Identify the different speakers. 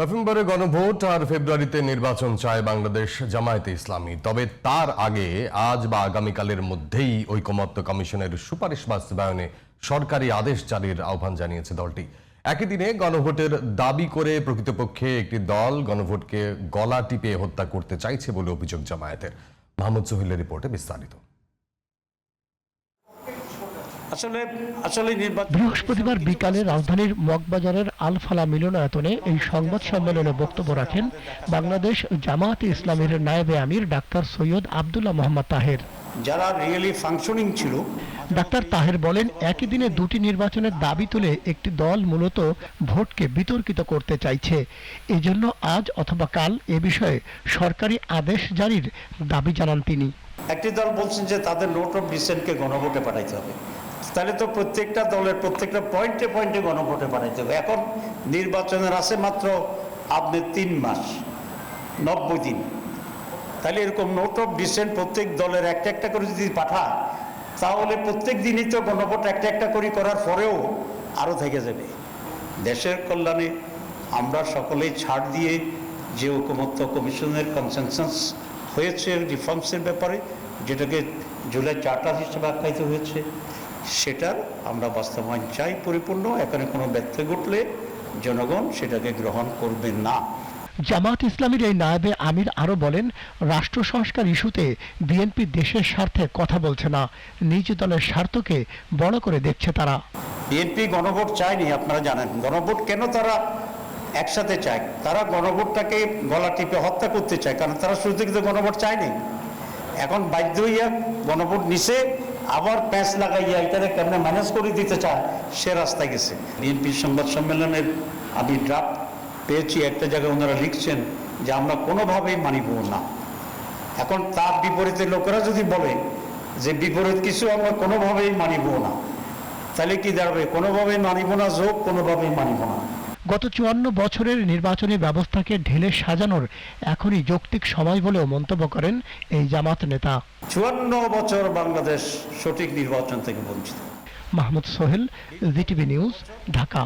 Speaker 1: নভেম্বরে গণভোট আর ফেব্রুয়ারিতে নির্বাচন চায় বাংলাদেশ জামায়াতে ইসলামী। তবে তার আগে আজ বা আগামীকালের মধ্যেই ঐকমত্য কমিশনের সুপারিশ বাস্তবায়নে সরকারি আদেশ জারির আহ্বান জানিয়েছে দলটি। একই দিনে গণভোটের দাবি করে প্রকৃতপক্ষে একটি দল গণভোটকে গলা টিপে হত্যা করতে চাইছে বলে অভিযোগ জামায়াতের। মাহমুদ সোহেলের রিপোর্টে বিস্তারিত।
Speaker 2: আসলে আসলে
Speaker 3: বৃহস্পতিবার বিকালে রাজধানীর মগবাজারের আলফালা মিলনায়তনে এই সংবাদ সম্মেলনে বক্তব্য রাখেন বাংলাদেশ জামায়াতে ইসলামীর নায়েবে আমির ডাক্তার সৈয়দ আবদুল্লাহ মোহাম্মদ তাহের।
Speaker 2: যারা রিয়েলি ফাংশনিং ছিল
Speaker 3: ডাক্তার তাহের বলেন একই দিনে দুটি নির্বাচনের দাবি তুলে একটি দল মূলত ভোটকে বিতর্কিত করতে চাইছে। এজন্য আজ অথবা কাল এ বিষয়ে সরকারি আদেশ জারির দাবি জানান তিনি।
Speaker 2: একটি দল বলছেন যে তাদের নোট অফ ডিসেন্টকে গণভোটে পাঠাইতে হবে। তাহলে তো প্রত্যেকটা দলের প্রত্যেকটা পয়েন্টে পয়েন্টে গণভোটে পাঠাইতে হবে। এখন নির্বাচনের আছে মাত্র আপনি তিন মাস, নব্বই দিন। তাহলে এরকম নোট অফ ডিসেন্ট প্রত্যেক দলের একটা একটা করে যদি পাঠায়, তাহলে প্রত্যেক দিনই তো গণভোট একটা একটা করে করার পরেও আরও থেকে যাবে। দেশের কল্যাণে আমরা সকলেই ছাড় দিয়ে যে ঐকমত্য কমিশনের কনসেনসাস হয়েছে রিফর্মসের ব্যাপারে, যেটাকে জুলাই চার্টার হিসেবে আখ্যায়িত হয়েছে সেটার আমরা বাস্তবায়ন চাই পরিপূর্ণ এখানে কোনো ব্যর্থ ঘটলে জনগণ সেটাকে গ্রহণ করবে না।
Speaker 3: জামাত ইসলামীর এই নায়েবে আমির আরও বলেন রাষ্ট্র সংস্কার ইস্যুতে বিএনপি দেশের স্বার্থে কথা বলছে না নিজ দলের স্বার্থকে বড় করে দেখছে তারা।
Speaker 2: বিএনপি গণভোট চায়নি আপনারা জানেন। গণভোট কেন তারা একসাথে চায়? তারা গণভোটটাকে গলা টিপে হত্যা করতে চায় কারণ তারা তো গণভোট চায়নি। এখন বাধ্য হইয়া গণভোট নিছে আবার প্যাঁচ লাগাইয়া এটাকে কেমনে ম্যানেজ করে দিতে চায়, সে রাস্তায় গেছে। বিএনপির সংবাদ সম্মেলনের আমি ড্রাফট পেয়েছি, একটা জায়গায় ওনারা লিখছেন যে আমরা কোনোভাবেই মানিব না। এখন তার বিপরীতে লোকেরা যদি বলে যে বিপরীত কিছু আমরা কোনোভাবেই মানিব না, তাহলে কি দাঁড়াবে? কোনোভাবেই মানিব না, যোগ কোনোভাবেই মানিব না।
Speaker 3: গত চুয়ান্ন বছরের নির্বাচনী ব্যবস্থাকে ঢেলে সাজানোর এখনই যৌক্তিক সময় বলেও মন্তব্য করেন এই জামাত নেতা।
Speaker 2: চুয়ান্ন বছর বাংলাদেশ সঠিক নির্বাচন থেকে বঞ্চিত।
Speaker 3: Mahmud Sohel GTV news Dhaka.